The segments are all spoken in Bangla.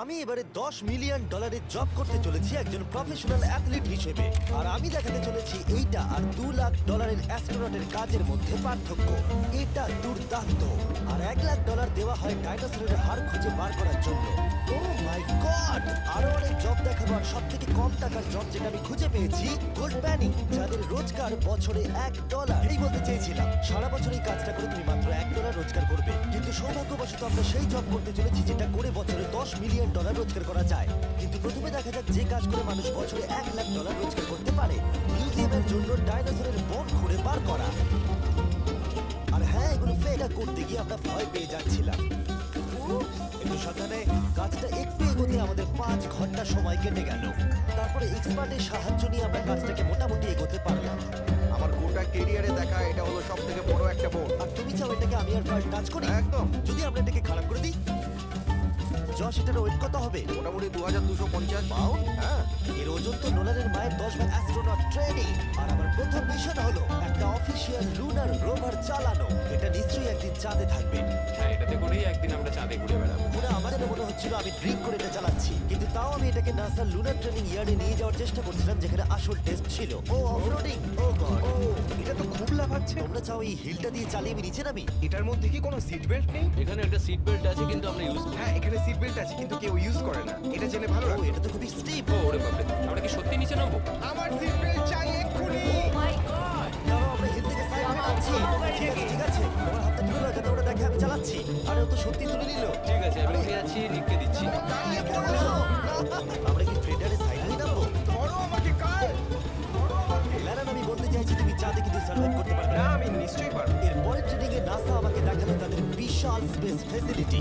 আমি এবারে দশ মিলিয়ন ডলারের জব করতে চলেছি একজন প্রফেশনাল অ্যাথলিট হিসেবে। আর আমি দেখাতে চলেছি এইটা আর দু লাখ ডলারের অ্যাস্ট্রোনটের কাজের মধ্যে পার্থক্য। এটা দুর্দান্ত। আর এক লাখ ডলার দেওয়া হয় ডাইনোসরের হাড় খুঁজে বার করার জন্য। ও মাই গড আরও অনেক জব দেখাবার সব থেকে কম টাকার জব যেটা আমি খুঁজে পেয়েছি গোল্ড প্যানিং যাদের রোজগার বছরে এক ডলার এই বলতে চেয়েছিলাম, সারা বছর এই কাজটা করে তুমি মাত্র এক ডলার রোজগার করবে। কিন্তু সৌভাগ্যবশত আমরা সেই জব করতে চলেছি যেটা করে বছরে দশ মিলিয়ন ডলার রোজগার করা যায়। কিন্তু প্রথমে দেখা যাক যে কাজ করে মানুষ বছরে এক লাখ ডলার রোজগার করতে পারে। মিউজিয়ামের জন্য ডাইনোসরের বন খুঁড়ে বার করা। আর হ্যাঁ এগুলো ফেটা করতে গিয়ে আমরা ভয় পেয়ে যাচ্ছিলাম। একটু সাবধানে কাজটা একটু এগোতে আমাদের পাঁচ ঘণ্টা সময় কেটে গেল। তারপরে এক্সপার্টের সাহায্য নিয়ে আমরা কাজটাকে মোটামুটি এগোতে পারলাম। আমার গোটা কেরিয়ারে দেখা এটা হলো সব থেকে বড় একটা বোন আর তুমি চাও এটাকে আমি আর টাচ করি? একদম। যদি আমরা এটাকে খারাপ করে দিই যশ এটার ওয়েট কত হবে? মোটামুটি দু হাজার দুশো পঞ্চাশ পাউন্ড। হ্যাঁ এর ওজন তো নোলানের মায়ের দশ ভাগ অ্যাস্ট্রোনট ট্রেনিং আর আমার প্রথম মিশন হলো একটা অফিসিয়াল লুনার রোভার চালানো। এটা নিশ্চয়ই একদিন চাঁদে থাকবে। হ্যাঁ এটাতে করেই একদিন আমরা চাঁদে ঘুরে বেড়াবো। পুরো আমার যেন মনে হচ্ছিল আমি ড্রিঙ্ক করে এটা চালাচ্ছি। কিন্তু তাও আমি এটাকে নাসার লুনার ট্রেনিং ইয়ার্ডে নিয়ে যাওয়ার চেষ্টা করছিলাম যেখানে আসল টেস্ট ছিল। ও অফরোডিং ও গড! ও এটা তো খুব লাফাচ্ছে। তোমরা চাও এই হিলটা দিয়ে চালিয়ে আমি নিচে নামি? এটার মধ্যে কি কোনো সিট বেল্ট নেই? এখানে একটা সিট বেল্ট আছে কিন্তু আমরা ইউজ করি হ্যাঁ এখানে সিট বেল্ট আছে কিন্তু কেউ ইউজ করে না। এটা জেনে ভালো ও লাগল। এটা তো খুবই স্টিপ ও ওরে বাপরে। আমরা কি সত্যি নিচে নামবো? আমার সিট বেল্ট চাই এক্ষুনি। দাঁড়াও আমরা হিল থেকে সাইড হয়ে যাচ্ছি ঠিক আছে ঠিক আছে। তোমার হাতটা তুলে দাও যাতে দেখে আমি চালাচ্ছি। আরে ও তো সত্যি তুলে নিল। ঠিক আছে আমি উঠে যাচ্ছি নিককে দিচ্ছি। আমরা কি ট্রেডারে সাইড হয়ে নামবো? ধরো আমাকে কাল ধরো আমাকে। ল্যারান আমি বলতে চাইছি তুমি চাঁদে কিন্তু সার্ভাইভ নিশ্চয়ই পারব। এর পরের ট্রেনিং এ নাসা আমাকে দেখাল তাদের বিশাল স্পেস ফেসিলিটি।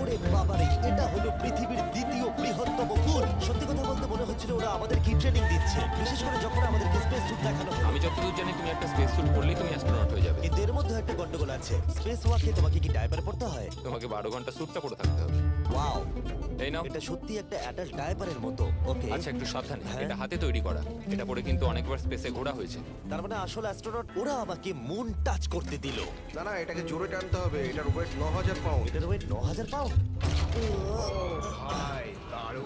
ওরে বাবারে এটা হলো পৃথিবীর দ্বিতীয় বৃহত্তম পুল। সত্যি কথা বলতে মনে হচ্ছিল ওরা আমাদের কি ট্রেনিং দিচ্ছে। বিশেষ করে যখন আমাদেরকে স্পেস স্যুট দেখানো হলো আমি যতদূর জানি তুমি একটা স্পেস স্যুট পরলেই তুমি অ্যাস্ট্রোনট হয়ে যাবে। কিন্তু এর মধ্যে একটা গন্ডগোল আছে। স্পেস ওয়াকে তোমাকে কি ডাইপার পড়তে হয়? তোমাকে বারো ঘণ্টা স্যুটটা পরে থাকতে হবে। ওয়াও এই নাও। এটা সত্যি একটা অ্যাডাল্ট ডায়াপারের মতো। ওকে আচ্ছা একটু সাবধানে হ্যাঁ। এটা হাতে তৈরি করা। এটা পরে কিন্তু অনেকবার স্পেসে ঘোরা হয়েছে। তার মানে আসল অ্যাস্ট্রোনট ওরা আমাকে মুন টাচ করতে দিল। না না এটাকে জোরে টানতে হবে। এটার ওয়েট ন হাজার পাউন্ড এটার ওয়েট ন হাজার পাউন্ড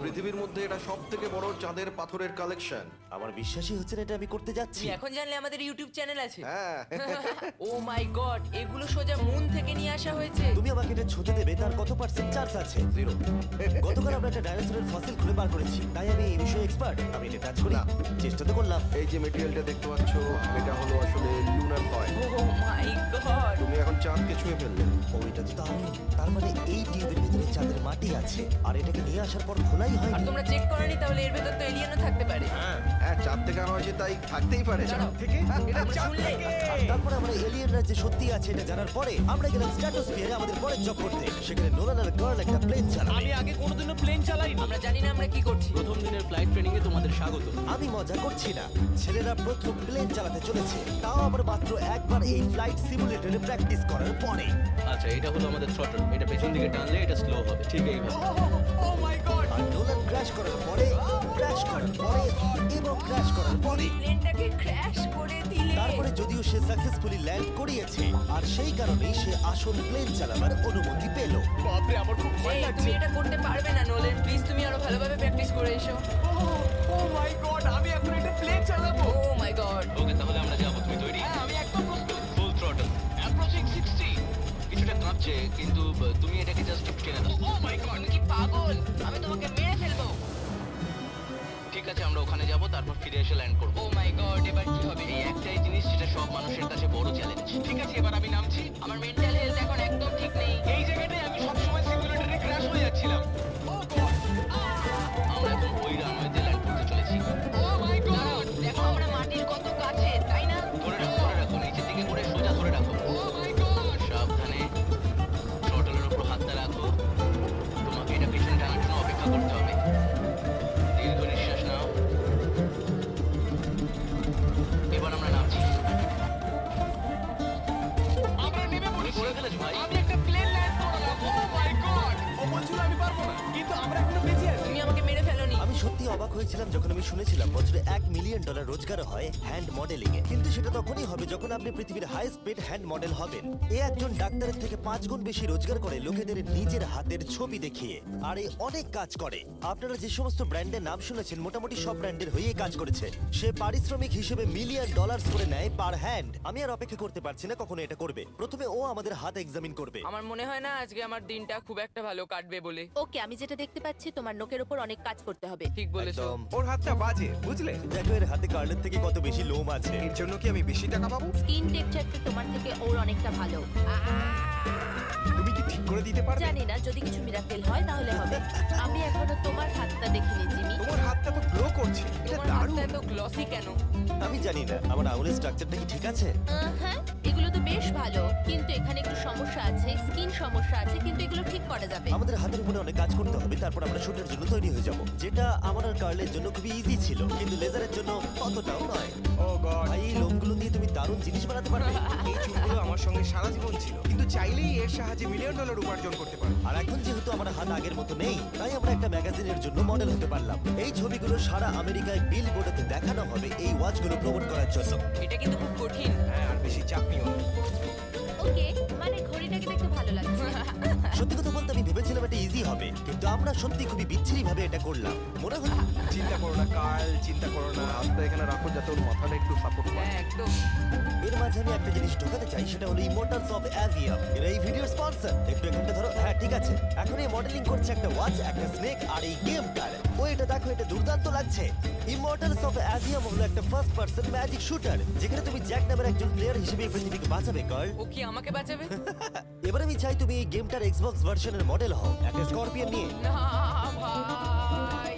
পৃথিবীর মধ্যে এটা সব থেকে বড় চাঁদের পাথরের কালেকশন আমার বিশ্বাসই হচ্ছে না এটা আমি করতে যাচ্ছি। তুমি এখন জানলে আমাদের ইউটিউব চ্যানেল আছে। হ্যাঁ। ও মাই গড এগুলো সোজা মুন থেকে নিয়ে আসা হয়েছে। তুমি আমাকে এটা ছুঁতে দেবে তার কত পার্সেন্ট চার্জ আছে? জিরো গতকাল আমরা একটা ডাইনোসরের ফসিল খুঁজে বার করেছি তাই আমি এই বিষয়ে এক্সপার্ট আমি এটা টাচ করি। না। চেষ্টা তো করলাম। এই যে মেটেরিয়ালটা দেখতে পাচ্ছ এটা হলো আসলে lunar foil oh my god তুমি এখন চাঁদকে ছুঁয়ে ফেললে। ও এটা তো দারুণ। তার মানে এই টিউবের ভিতরে চাঁদের মাটি আছে। আর এটাকে নিয়ে আসার পর খোলাই আর হয়নি তোমরা চেক করনি তাহলে এর ভেতর তো এলিয়েনও থাকতে পারে। হ্যাঁ। হ্যাঁ চাঁদ থেকে আনা হয়েছে তাই থাকতেই পারে দাঁড়াও। থেকে? এটা আমরা। থেকে। আর তারপরে আমরা এলিয়েনরা যে সত্যি আছে এটা জানার পরে আমরা গেলাম স্ট্র্যাটোস্ফিয়ারে আমাদের পরের জব করতে। সেখানে নোলান আর গার্ল একটা প্লেন চালাবে। আমি আগে কোনোদিনও প্লেন চালাই আমরা জানি না আমরা কি করছি। প্রথম দিনের ফ্লাইট ট্রেনিং এ তোমাদের স্বাগত। আমি মজা করছি না। ছেলেরা প্রথম প্লেন চালাতে চলেছে। তাও আবার মাত্র একবার এই ফ্লাইট সিমুলেটরে প্র্যাকটিস করার পরে। আচ্ছা এটা হলো আমাদের থ্রটল এটা পেছন দিকে টানলে এটা স্লো হবে। ঠিক এইভাবে। আর নোলান ক্র্যাশ করার পরে ক্র্যাশ করার পরে এবং ক্র্যাশ করার পরে। প্লেনটাকে ক্র্যাশ করে দিলে। তারপরে যদিও সে সাকসেসফুলি ল্যান্ড করিয়েছে আর সেই কারণেই সে আসল প্লেন চালাবার অনুমতি পেল। বাপরে আমার খুব এই, তুমি এটা করতে পারবে না নোলেন। প্লিজ তুমি আরও ভালোভাবে প্র্যাকটিস করে এসো। ও মাই গড আমি এখন এটা প্লেন চালাবো। ও মাই গড ওকে তাহলে আমরা যাব তুমি তৈরি? হ্যাঁ আমি একদম প্রস্তুত। ফুল থ্রটল অ্যাপ্রোচিং 60 কাঁপছে কিন্তু তুমি এটাকে জাস্ট কিনে দাও। ও মাই গড তুমি কি পাগল? আমি তোমাকে মেরে ফেলব। ঠিক আছে আমরা ওখানে যাব তারপর ফিরে এসে ল্যান্ড করব। ও মাই গড এবার কি হবে? এই একটাই জিনিস যেটা সব মানুষের কাছে বড় চ্যালেঞ্জ ঠিক আছে এবার আমি নামছি। আমার মেন্টাল হেলথ এখন একদম ঠিক নেই। এই জায়গাটায় আমি সবসময় সিমুলেটরে ক্র্যাশ হয়ে যাচ্ছিলাম। অবাক হয়েছিলাম যখন আমি শুনেছিলাম বছরে এক মিলিয়ন ডলার রোজগার হয় হ্যান্ড মডেলিং এ। কিন্তু সেটা তখনই হবে যখন আপনি পৃথিবীর হাইস্ট পেড হ্যান্ড মডেল হবেন। এ একজন ডাক্তারের থেকে পাঁচ গুণ বেশি রোজগার করে লোকেদের নিজের হাতের ছবি দেখিয়ে। আর এ অনেক কাজ করে। আপনারা যে সমস্ত ব্র্যান্ডের নাম শুনেছেন মোটামুটি সব ব্র্যান্ডের হয়েই কাজ করেছে। সে পারিশ্রমিক হিসেবে মিলিয়ন ডলার করে নেয় পার হ্যান্ড আমি আর অপেক্ষা করতে পারছি না কখনো এটা করবে। প্রথমে ও আমাদের হাত এক্সামিন করবে। আমার মনে হয় না আজকে আমার দিনটা খুব একটা ভালো কাটবে বলে। ওকে আমি যেটা দেখতে পাচ্ছি তোমার নোকের উপর অনেক কাজ করতে হবে। ঠিক বলেছ। একদম। ওর হাতটা বাজে বুঝলে? দেখো এর হাতে কার্লের থেকে কত বেশি লোম আছে। এর জন্য কি আমি বেশি টাকা পাবো? স্কিন টেক্সচারটা তোমার থেকে ওর অনেকটা ভালো। তুমি কি ঠিক করে দিতে পারবে? জানি না যদি কিছু মিরাকেল হয় তাহলে হবে। আমি এখনও তোমার হাতটা দেখিনি জিমি। তোমার হাতটা তো গ্লো করছে এটা তোমার দারুণ। হাতটা এত গ্লসি কেন? আমি জানি না আমার আঙুলের স্ট্রাকচারটা কি ঠিক আছে? আহ, হ্যাঁ। বেশ ভালো। কিন্তু এখানে একটু সমস্যা আছে স্কিন সমস্যা আছে কিন্তু এগুলো ঠিক করা যাবে। আমাদের হাতের উপরে অনেক কাজ করতে হবে তারপর আমরা শুটের জন্য তৈরি হয়ে যাব। যেটা আমার আর কার্লের জন্য খুবই ইজি ছিল কিন্তু লেজারের জন্য অতটাও নয়। Oh god. ভাই এই লোমগুলো দিয়ে তুমি দারুণ জিনিস বানাতে পারবে। এই চুলগুলো আমার সঙ্গে সারা জীবন ছিল কিন্তু চাইলেই এর সাহায্যে মিলিয়ন ডলার উপার্জন করতে পারো। আর এখন যেহেতু আমার হাত আগের মতো নেই তাই আমরা একটা ম্যাগাজিনের জন্য মডেল হতে পারলাম। এই ছবিগুলো সারা আমেরিকায় বিল বোর্ডেতে দেখানো হবে। ওয়াচগুলো প্রমোট করার জন্য। এটা কিন্তু খুব কঠিন। হ্যাঁ আর বেশি চাপ নিও না। ওকে মানে ঘড়িটাকে দেখতে ভালো লাগছে। সত্যি কথা বলতে আমি ভেবেছিলাম এটা ইজি হবে কিন্তু আমরা সত্যি খুবই বিচ্ছিরি ভাবে এটা করলাম। মনে হচ্ছে চিন্তা করো না কাল চিন্তা করো না হাতটা এখানে রাখো যাতে ওর মাথাটা একটু সাপোর্ট পায় হ্যাঁ একদম। এর মাঝে আমি একটা জিনিস ঢোকাতে চাই সেটা হলো ইমোর্টালস অফ অ্যাভিয়াম এর এই ভিডিওর স্পন্সর একটু এখানটা ধরো। হ্যাঁ ঠিক আছে। এখন এই মডেলিং করছে একটা ওয়াচ একটা স্নেক আর এই গেমটার ও এটা দেখো এটা দুর্দান্ত লাগছে। ইমোর্টালস অফ অ্যাভিয়াম হলো একটা ফার্স্ট পার্সন ম্যাজিক শুটার যেখানে তুমি জ্যাক নামের একজন প্লেয়ার হিসেবে এই পৃথিবীকে বাঁচাবে গার্ল ও কি আমাকে বাঁচাবে? এবার আমি চাই তুমি এই গেমটার এক্সবক্স ভার্সনের মডেল হও একটা স্করপিয়ন নিয়ে। না ভাই।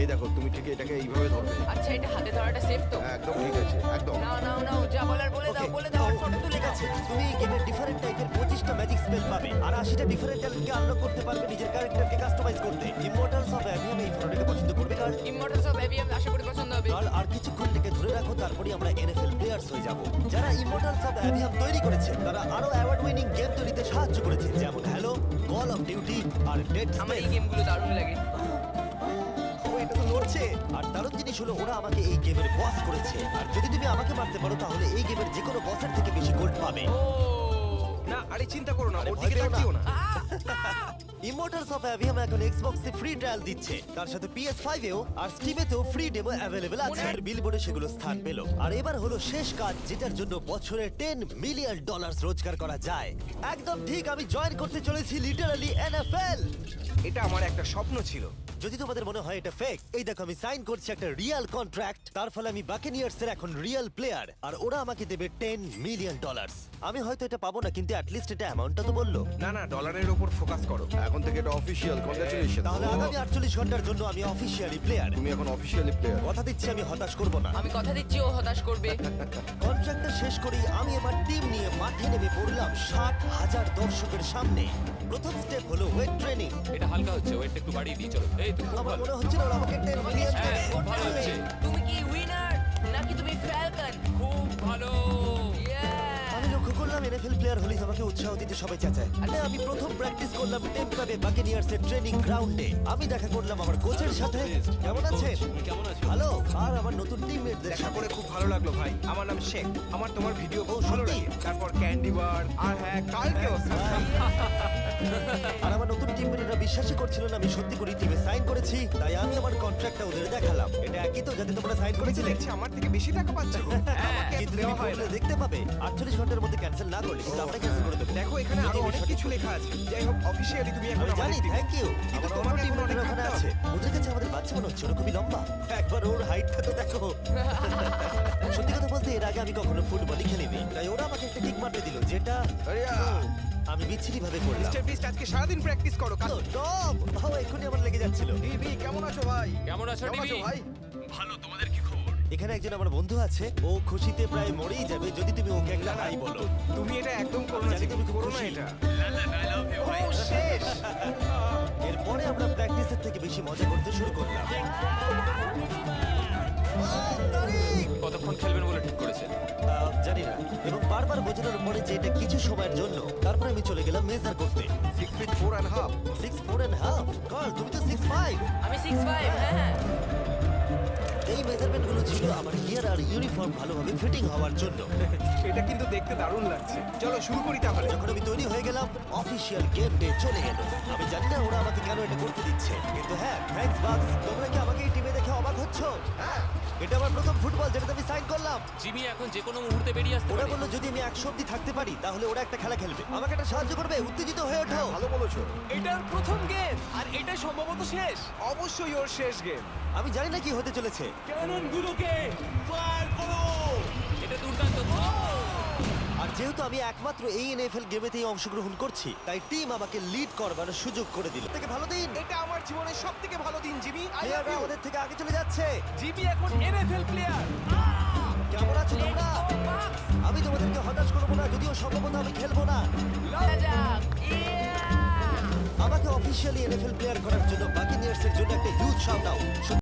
এই দেখো তুমি ঠিক এটাকে এইভাবে ধরবে। আচ্ছা এটা হাতে ধরাটা সেফ তো? হ্যাঁ, একদম ঠিক আছে একদম। না না না যা বলার বলে দাও Okay, বলে দাও আর তো ফটো তুলে ঠিক আছে তুমি এই গেমের ডিফারেন্ট টাইপের পঁচিশটা ম্যাজিক স্পেল পাবে আর আশিটা ডিফারেন্ট ট্যালেন্টকে আনলক করতে পারবে নিজের ক্যারেক্টারকে কাস্টমাইজ করতে। ইমোর্টালস অফ অ্যাভিয়াম এই ফটোটাকে পছন্দ করবে কার? ইমমর্টালস অফ এভিএম আশা করি পছন্দ হবে আর কিছুক্ষণ থেকে ধরে রাখো তারপরে আমরা এনএফএল প্লেয়ার্স হয়ে যাব। যারা ইমোর্টালস অফ অ্যাভিয়াম তৈরি করেছে তারা আরও অ্যাওয়ার্ড উইনিং গেম তৈরিতে সাহায্য করেছে যেমন হ্যালো কল অফ ডিউটি আর ডেড আমার স্পেস এই গেমগুলো দারুণ লাগে। ও এটা তো লড়ছে। আর দারুণ জিনিস হলো ওরা আমাকে এই গেমের বস করেছে। আর যদি তুমি আমাকে মারতে পারো তাহলে এই গেমের যে কোনো বসের থেকে বেশি গোল্ড পাবে। ও না আরে চিন্তা করো না ওর দিকে পেও না। তাকিও না ইমোর্টালস অফ অ্যাভিয়াম এখন এক্সবক্সে ফ্রি ট্রায়াল দিচ্ছে। তার সাথে PS5 এও আর স্টিমেতেও ফ্রি ডেমো অ্যাভেলেবল আছে। আর বিলবোর্ডে সেগুলো স্থান পেল। আর এবার হলো শেষ কাজ যেটার জন্য বছরে 10 মিলিয়ন ডলার রোজগার করা যায়। একদম ঠিক আমি জয়েন করতে চলেছি লিটারালি এনএফএল এটা আমার একটা স্বপ্ন ছিল। যদি তোমাদের মনে হয় এটা ফেক এই দেখো আমি সাইন করছি একটা রিয়েল কন্ট্রাক্ট তার ফলে আমি বাকেনিয়ার্স এর এখন রিয়েল প্লেয়ার আর ওরা আমাকে দেবে 10 মিলিয়ন ডলার আমি হয়তো এটা পাবো না কিন্তু অ্যাটলিস্ট এটা অ্যামাউন্টটা তো বলল। না না ডলারের ওপর ফোকাস করো। এখন থেকে এটা অফিসিয়াল কংগ্রাচুলেশন তাহলে আগামী আটচল্লিশ ঘণ্টার জন্য আমি অফিসিয়ালি প্লেয়ার তুমি এখন অফিসিয়ালি প্লেয়ার কথা দিচ্ছি আমি হতাশ করব না। আমি কথা দিচ্ছি ও হতাশ করবে। কন্ট্রাক্টটা শেষ করেই আমি আমার টিম নিয়ে মাঠে নেমে পড়লাম ষাট হাজার দর্শকের সামনে। প্রথম স্টেপ হলো ওয়েট ট্রেনিং এটা হালকা হচ্ছে ওয়েটটা একটু বাড়িয়ে দিই চলো। এই তো খুব আমার ভালো মনে হচ্ছিল ওরা আমাকে টেন মিলিয়ন হ্যাঁ, খুব ভালো হচ্ছে। তুমি কি উইনার নাকি তুমি ফ্যালকন খুব ভালো। করলাম এনএফএল প্লেয়ার হলেই আমাকে উৎসাহ দিতে সবাই চাচায়। আরে আমি প্রথম প্র্যাকটিস করলাম টেম্পাবে বাকেনিয়ার্স এর ট্রেনিং গ্রাউন্ডে আমি দেখা করলাম আমার কোচের সাথে। কেমন আছেন? কেমন আছে? ভালো? আর আমার নতুন টিমমেটদের দেখা করে খুব ভালো লাগল ভাই। আমার নাম শেখ। আমার তোমার ভিডিও খুব ভালো লাগে। তারপর ক্যান্ডি বার আর হ্যাঁ কালকেও। আর আমার নতুন টিমমেটরা বিশ্বাসই করছিল না আমি সত্যি করে টিমে সাইন করেছি তাই আমি আমার কন্ট্রাক্টটা ওদের দেখালাম। এটা একই তো যাতে তোমরা সাইন করেছিলে। দেখছি আমার থেকে বেশি টাকা পাচ্ছ। আমাকে এত কিন্তু তুমি দেওয়া হয় না। করলে দেখতে পাবে আটচল্লিশ ঘণ্টার মধ্যে ক্যান্সেল না করলে কিন্তু আমরা ক্যান্সেল করে দেবো। দেখো এখানে আরও অনেক কিছু লেখা আছে। যাই হোক অফিসিয়ালি তুমি এখন আমি জানি আমাদের team। থ্যাংক ইউ কিন্তু আমার অন্য এখন অনেক ওখানে আছে। ওদের কাছে আমাদের বাচ্চা মনে হচ্ছে ওরা খুবই লম্বা। একবার ওর হাইটটা তো দেখো। সত্যি কথা বলতে এর আগে আমি কখনো ফুটবলই খেলিনি। তাই ওরা আমাকে একটা কিক মারতে দিল যেটা আরিয়া! ও, আমি বিচ্ছিরি ভাবে করলাম মিস্টার বিস্ট আজকে সারাদিন প্র্যাকটিস করো কাল টম ও এক্ষুনি আমার লেগে যাচ্ছিল। ডিবি কেমন আছো ভাই? কেমন আছো কেমন টিভি? আছো ভাই? এখানে একজন আমার বন্ধু আছে ও খুশিতে প্রায় মরেই যাবে যদি তুমি ওকে একটা হাই বলো। তুমি এটা একদম করো না তুমি করো না। এটা। ও শেষ। এরপরে আমরা প্র্যাকটিসের থেকে বেশি মজা করতে শুরু করলাম। কতক্ষণ খেলবেন বলে এবং বারবার বোঝানোর পরে যে এটা কিছু সময়ের জন্য তারপরে আমি চলে গেলাম মেজার করতে। Six feet four and half six four and half God তুমি তো সিক্স ফাইভ আমি সিক্স ফাইভ হ্যাঁ। এই মেজারমেন্টগুলো ছিল আমার গিয়ার আর ইউনিফর্ম ভালোভাবে ফিটিং হওয়ার জন্য। এটা কিন্তু দেখতে দারুণ লাগছে। চলো শুরু করি তাহলে। যখন আমি তৈরি হয়ে গেলাম অফিসিয়াল গেম ডে চলে এলো। আমি জানি না ওরা আমাকে কেন এটা করতে দিচ্ছে। কিন্তু হ্যাঁ থ্যাঙ্কস বাক্স তোমরা কি আমাকে এই টিমে দেখে অবাক হচ্ছ? হ্যাঁ। এটা আমার প্রথম ফুটবল যেটাতে আমি সাইন করলাম। জিমি এখন যে কোনো মুহূর্তে বেরিয়ে আসতে ওরা পারে। বলল যদি আমি একশো অব্দি থাকতে পারি তাহলে ওরা একটা খেলা খেলবে। আমাকে একটা সাহায্য করবে? উত্তেজিত হয়ে ওঠো। ভালো বলেছ। এটার প্রথম গেম আর এটা সম্ভবত শেষ। অবশ্যই ওর শেষ গেম আমি জানি না কি হতে চলেছে। এটা ফায়ার আর যেহেতু আমি একমাত্র এই এনএফএল গেমেতেই অংশগ্রহণ করছি তাই টিম আমাকে লিড করবার সুযোগ করে দিল। থেকে ভালো দিন। এটা আমার জীবনের সব থেকে ভালো দিন জিমি। প্লেয়াররা আমাদের থেকে আগে চলে যাচ্ছে। জিমি এখন এনএফএল প্লেয়ার কেমন আছো তোমরা? আমি তোমাদেরকে হতাশ করব না যদিও সম্ভবত আমি খেলব না! আমাকে অফিসিয়ালি এনএফএল প্লেয়ার করার জন্য বাকি এর জন্য একটা হিউজ শাউট আউট